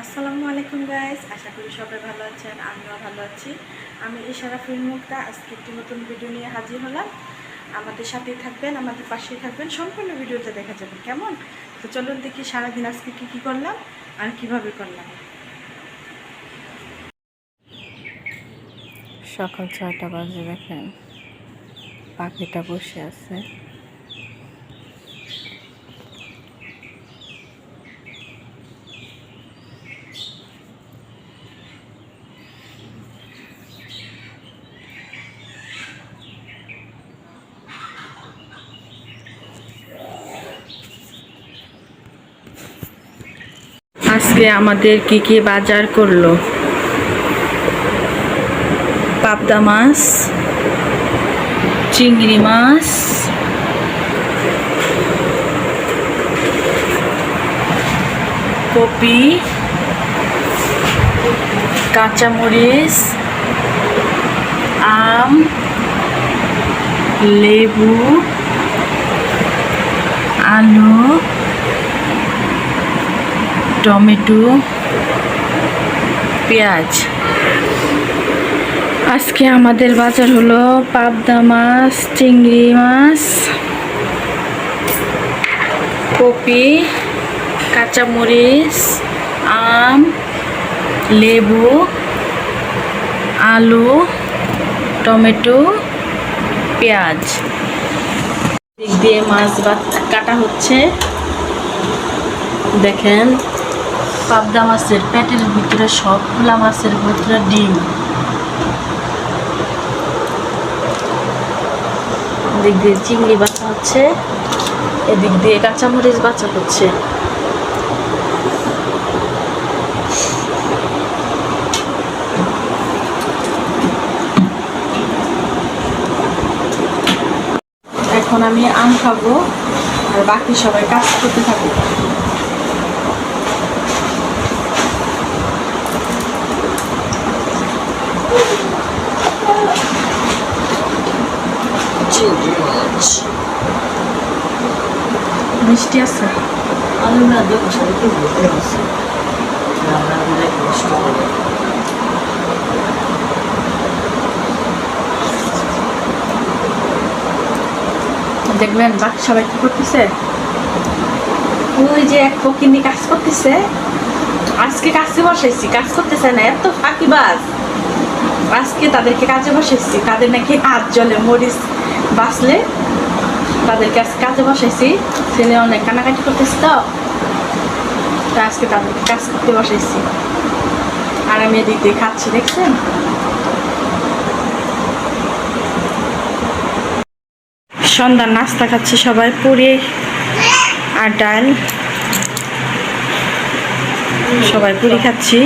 আসসালামু আলাইকুম গাইস আশা করি সবাই ভালো আছেন, আমিও ভালো আছি। আমি ইশারা ফিল্ম মুক্তা, আজকে একটি নতুন ভিডিও নিয়ে হাজির হলাম। আমাদের সাথেই থাকবেন, আমাদের পাশেই থাকবেন, সম্পূর্ণ ভিডিওতে দেখা যাবে, কেমন? তো চলুন দেখি সারাদিন আজকে কী কী করলাম আর কীভাবে করলাম। সকাল ছয়টা বাজে দেখেন, পাখিটা বসে আছে। আজকে আমাদের কি কি বাজার করল? পাবদা মাছ, চিংড়ি মাছ, কপি, কাঁচামরিচ, আম, লেবু, আলু টমেটো, পেঁয়াজ। আজকে আমাদের বাজার হলো পাবদা মাছ, চিংড়ি মাছ, কপি, কাঁচামরিচ, আম, লেবু, আলু, টমেটো, পেঁয়াজ। দিক দিয়ে মাছ কাটা হচ্ছে। দেখেন পাবদা মাছের পেটের ভিতরে সবগুলা মাছের ভিতরে ডিম। এদিক দিয়ে চিংড়ি বাছা হচ্ছে, এদিক দিয়ে কাঁচামরিচ বাছা হচ্ছে। এখন আমি আম খাব, আর বাকি সবাই কাজ করতে থাকব মিষ্টি আছে আলু না দেখো সবাইকে বলতে আছে রান্না করে কষ্ট করে। দেখবেন বাকি সবাই কি করতেছে? ওই যে এক ফকিনি কাজ করতেছে। আজকে কাজে বসাইছি কাজ করতেছে না এত ফাঁকিবাজ। আজকে তাদেরকে কাজে বসাইছি তাদের নাকি হাত জলে মরিচ বাঁচলে তাদেরকে আজকে কাজে বসাইছি। ছেলে অনেক কানাকাটি করতেছে তো আজকে তাদেরকে কাজ করতে বসাইছি আর আমি এদিক দিয়ে খাচ্ছি দেখছেন সন্ধ্যার নাস্তা খাচ্ছে সবাই পুরি আর ডাল সবাই পুরি খাচ্ছি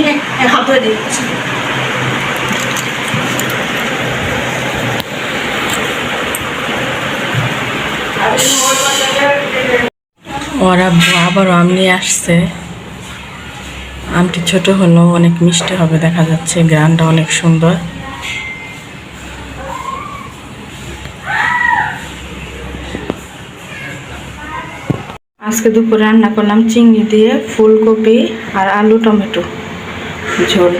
ওরা আবারও আম নিয়ে আসছে। আমটি ছোট হলো অনেক মিষ্টি হবে, দেখা যাচ্ছে গ্রানটা অনেক সুন্দর। আজকে দুপুরে রান্না করলাম চিংড়ি দিয়ে ফুলকপি আর আলু টমেটো। ঝোল।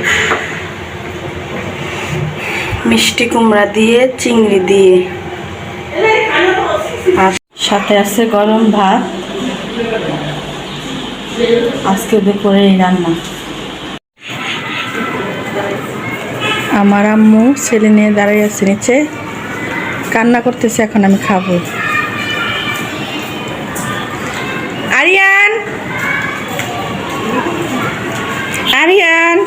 মিষ্টি কুমড়া দিয়ে, চিংড়ি দিয়ে। আর সাথে আছে গরম ভাত। আজকে দুপুরে এই রান্না। আমার আম্মু, ছেলে নিয়ে দাঁড়িয়ে আছে নিচে। কান্না করতেছে, এখন আমি খাব। আরিয়ান! আরিয়ান!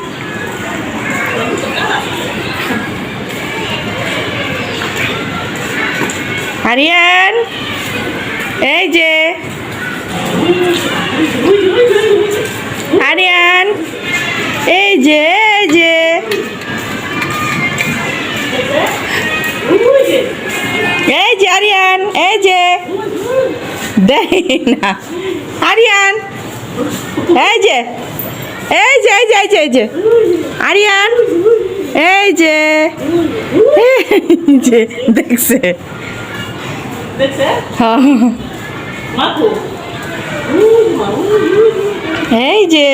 আরিয়ান! আরিয়ান এই যে এই যে। এই যে আরিয়ান এই যে। না। আরিয়ান এই যে এই যে এই যে এই যে এই যে। আরিয়ান এই যে। যে দেখছে। হ্যাঁ। এই যে।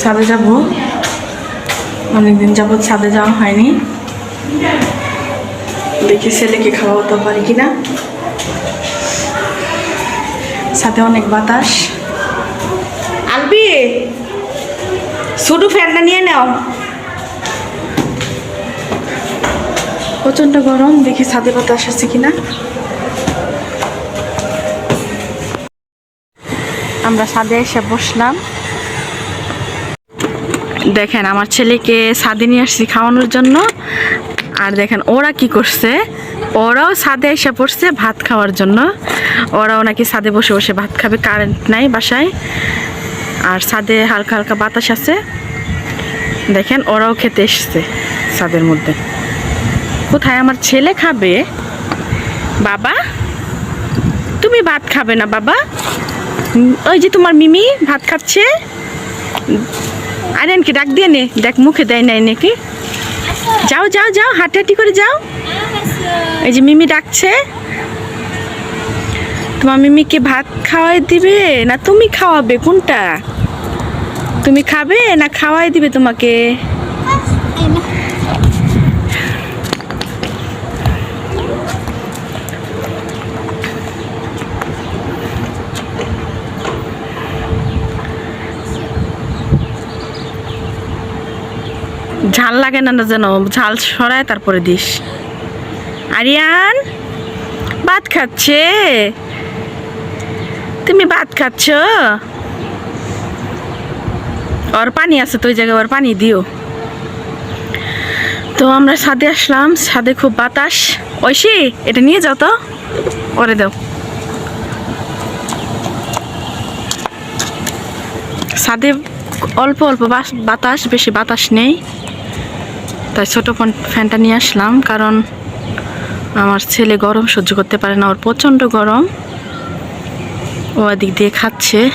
ছাদে যাব। অনেকদিন যাবৎ ছাদে যাওয়া হয়নি। দেখি ছেলেকে খাওয়াতে পারি কিনা। সাথে অনেক বাতাস। আলবি শুধু ফ্যানটা নিয়ে নাও। প্রচণ্ড গরম, দেখি ছাদে বাতাস আছে কিনা। আমরা ছাদে এসে বসলাম। দেখেন, আমার ছেলেকে ছাদে নিয়ে আসছি খাওয়ানোর জন্য। আর দেখেন, ওরা কি করছে? ওরাও ছাদে এসে পড়ছে ভাত খাওয়ার জন্য। ওরাও নাকি ছাদে বসে বসে ভাত খাবে, কারেন্ট নাই বাসায়। আর ছাদে হালকা হালকা বাতাস আছে। দেখেন, ওরাও খেতে এসছে ছাদের মধ্যে। কোথায় আমার ছেলে খাবে? বাবা, তুমি ভাত খাবে না বাবা? ওই যে তোমার মিমি ভাত খাচ্ছে। আরেন কি ডাক দিয়ে নে। দেখ, মুখে দেয় নাই নাকি? যাও যাও যাও হাঁটি হাঁটি করে যাও। এই যে মিমি ডাকছে। তোমার মিমিকে ভাত খাওয়াই দিবে না তুমি খাওয়াবে? কোনটা? তুমি খাবে না খাওয়াই দিবে তোমাকে? ঝাল লাগে না না যেন, ঝাল সরায় তারপরে দিস। আরিয়ান, ভাত খাচ্ছে? তুমি ভাত খাচ্ছ? ওর পানি আছে তো ওই জায়গায় ওর পানি দিও। তো আমরা ছাদে আসলাম, ছাদে খুব বাতাস। ঐশী, এটা নিয়ে যাও তো ওরে দাও। ছাদে অল্প অল্প বাতাস, বেশি বাতাস নেই। তাই ছোট ফ্যান- ফ্যানটা নিয়ে আসলাম কারণ আমার ছেলে গরম সহ্য করতে পারে না, ওর প্রচণ্ড গরম। ও এদিক দিয়ে খাচ্ছে।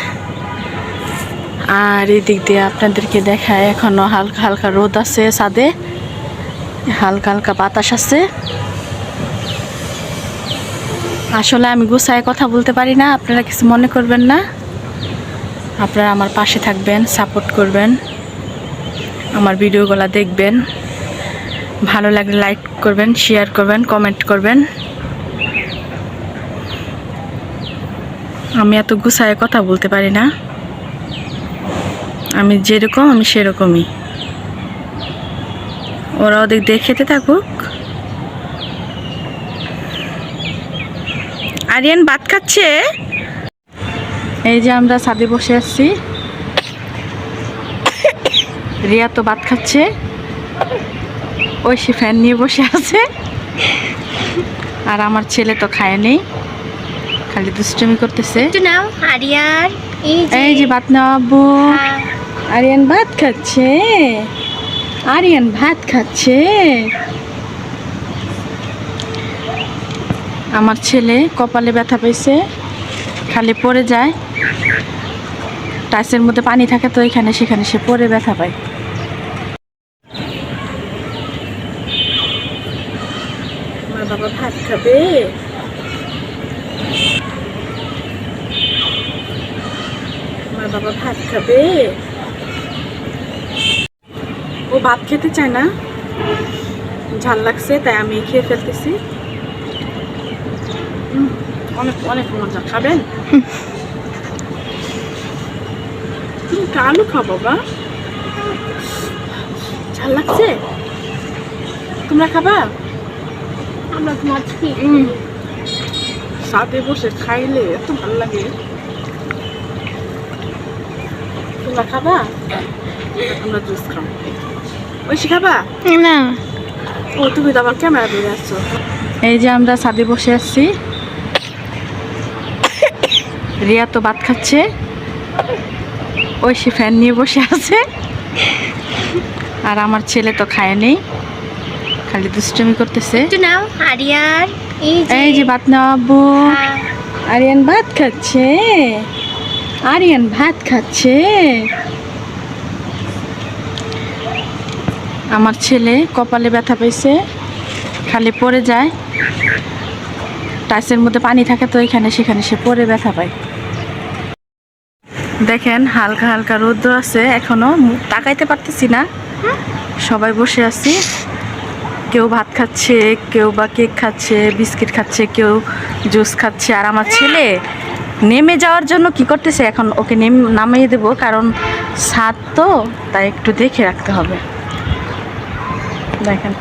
আর এদিক দিয়ে আপনাদেরকে দেখায় এখনও হালকা হালকা রোদ আছে ছাদে। হালকা হালকা বাতাস আছে। আসলে আমি গুছায় কথা বলতে পারি না, আপনারা কিছু মনে করবেন না। আপনারা আমার পাশে থাকবেন, সাপোর্ট করবেন। আমার ভিডিওগুলো দেখবেন। ভালো লাগলে লাইক করবেন শেয়ার করবেন কমেন্ট করবেন। আমি এত গুছায় কথা বলতে পারি না। আমি যেরকম, আমি সেরকমই। ওরা ওদের দিয়ে খেতে থাকুক। আরিয়ান ভাত খাচ্ছে? এই যে আমরা ছাদে বসে আছি। রিয়া তো ভাত খাচ্ছে। ওই সে ফ্যান নিয়ে বসে আছে। আর আমার ছেলে তো খায়নি খালি দুষ্টুমি করতেছে। এই যে ভাত নেওয়া হ্যাঁ, আরিয়ান ভাত খাচ্ছে। আরিয়ান ভাত খাচ্ছে। আমার ছেলে কপালে ব্যথা পেয়েছে খালি পড়ে যায়। টাইসের মধ্যে পানি থাকে তো এখানে সেখানে সে পরে ব্যথা পায় আমার খাবে? আমার বাবা ভাত খাবে? ও ভাত খেতে চায় না? ঝাল লাগছে, তাই আমি খেয়ে ফেলতেছি। অনেক অনেক মজা। খাবেন? তুমি আলু খাও বাবা। ঝাল লাগছে? তোমরা খাবা? সাথে বসে খাইলে এত ভালো লাগে। তোমরা খাবা? আমরা জুস খাও ঐশী খাবা? না। ও তুমি তো আবার ক্যামেরা ধরে আসছো এই যে আমরা ছাদে বসে আছি। রিয়া তো ভাত খাচ্ছে। ওই সে ফ্যান নিয়ে বসে আছে। আর আমার ছেলে তো খায়নি খালি দুষ্টুমি করতেছে। নাও আরিয়ার এই যে ভাত নেওয়া আব্বু। হ্যাঁ, আরিয়ান ভাত খাচ্ছে। আরিয়ান ভাত খাচ্ছে। আমার ছেলে কপালে ব্যথা পেয়েছে খালি পড়ে যায়। টাচের মধ্যে পানি থাকে তো এখানে সেখানে সে পরে ব্যথা পায়। দেখেন হালকা হালকা রৌদ্র আছে এখনও। তাকাইতে পারতেছি না। সবাই বসে আছি। কেউ ভাত খাচ্ছে কেউ বা কেক খাচ্ছে বিস্কিট খাচ্ছে কেউ জুস খাচ্ছে। আর আমার ছেলে নেমে যাওয়ার জন্য কি করতেছে? এখন ওকে নেম নামিয়ে দেবো কারণ ছাদ তো তাই একটু দেখে রাখতে হবে। দেখেন।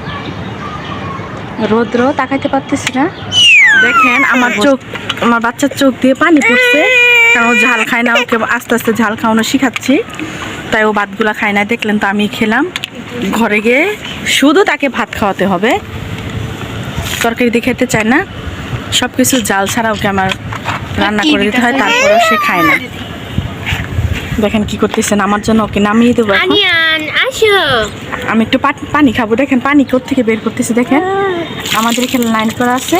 রৌদ্র তাকাইতে পারতেছি না। দেখেন আমার চোখ আমার বাচ্চার চোখ দিয়ে পানি পড়ছে। কারণ ও ঝাল খায় না ওকে আস্তে আস্তে ঝাল খাওয়ানো শিখাচ্ছি। তাই ও ভাতগুলা খায় না। দেখলেন তো আমি খেলাম। ঘরে গিয়ে শুধু তাকে ভাত খাওয়াতে হবে। তরকারি দিয়ে খেতে চায় না। সব কিছু জাল ছাড়া ওকে আমার রান্না করে দিতে হয় তারপরেও সে খায় না। দেখেন কি করতেছেন আমার জন্য ওকে নামিয়ে দেবো আমি একটু পানি খাব দেখেন পানি থেকে বের করতেছি দেখেন। আমাদের এখানে লাইন করা আছে।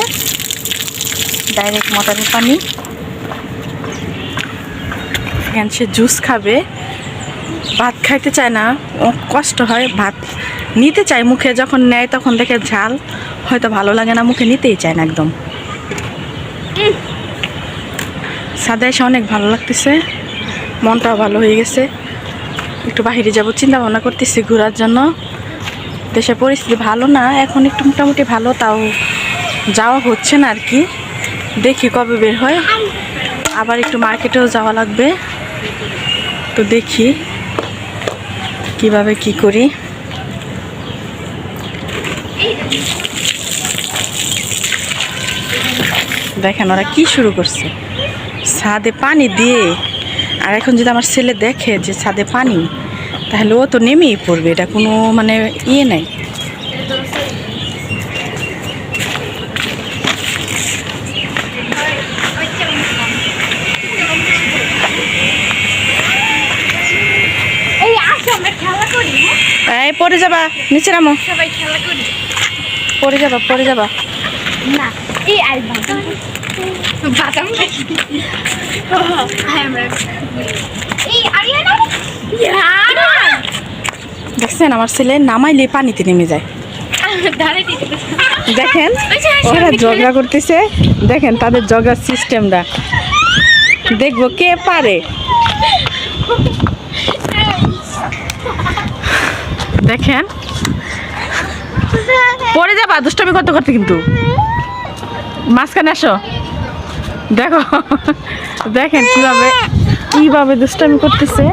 ডাইরেক্ট মোটরের পানি। এখানে সে জুস খাবে। ভাত খাইতে চায় না কষ্ট হয় ভাত নিতে চায় মুখে, যখন নেয় তখন দেখে ঝাল, হয়তো ভালো লাগে না, মুখে নিতেই চায় না একদম। সাদা এসে অনেক ভালো লাগতেছে, মনটাও ভালো হয়ে গেছে। একটু বাইরে যাব চিন্তা ভাবনা করতেছি ঘোরার জন্য। দেশের পরিস্থিতি ভালো না, এখন একটু মোটামুটি ভালো, তাও যাওয়া হচ্ছে না আর কি। দেখি কবে বের হয়। আবার একটু মার্কেটেও যাওয়া লাগবে। তো দেখি। কীভাবে কি করি? দেখেন ওরা কি শুরু করছে। ছাদে পানি দিয়ে। আর এখন যদি আমার ছেলে দেখে যে ছাদে পানি, তাহলে ও তো নেমেই পড়বে, এটা কোনো মানে ইয়ে নেই। হ্যাঁ? পড়ে যাবা নিচে নামো। সবাই খেলা করি পড়ে যাবা পরে যাবা। না এই আর বাদাম। ইয়ার দেখছেন আমার ছেলে নামাইলে পানিতে নেমে যায়। দেখেন ওরা ঝগড়া করতেছে। দেখেন তাদের ঝগড়ার সিস্টেমটা দেখব কে পারে। দেখেন। পড়ে যাবা, দুষ্টামি করতে করতে কিন্তু। মাঝখানে আসো। দেখো, দেখেন কীভাবে কীভাবে দুষ্টামি করতেছে।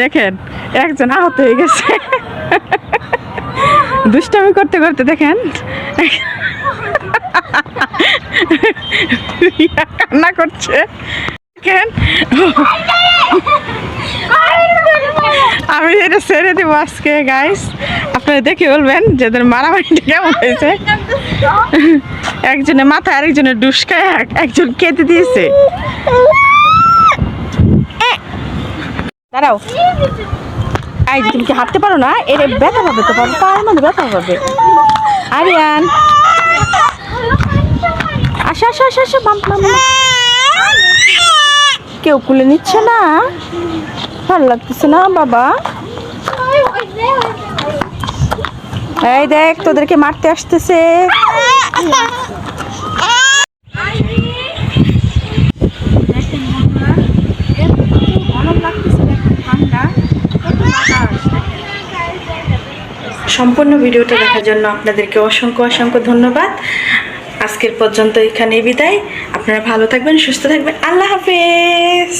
দেখেন, একজন আহত হয়ে গেছে। দুষ্টামি করতে করতে দেখেন। কান্না করছে। আমি এটা ছেড়ে দেবো আজকে গাইস আপনারা দেখে বলবেন যে এদের মারামারিটা কেমন হয়েছে। একজনের মাথায় আরেকজনের ডুসকায় একজন কেটে দিয়েছে। দাঁড়াও। এই তুমি কি হাঁটতে পারো না? এর ব্যথা পাবে তো পাবে পায়ের মধ্যে ব্যথা পাবে। আরিয়ান। আসো আসো। কেউ কুলে নিচ্ছে না। ভালো লাগতেছে না, বাবা। এই দেখ, তোদেরকে মারতে আসতেছে। সম্পূর্ণ ভিডিওটা দেখার জন্য আপনাদেরকে অসংখ্য অসংখ্য ধন্যবাদ। আজকের পর্যন্ত এখানে বিদায়। আপনারা ভালো থাকবেন সুস্থ থাকবেন। আল্লাহ হাফেজ।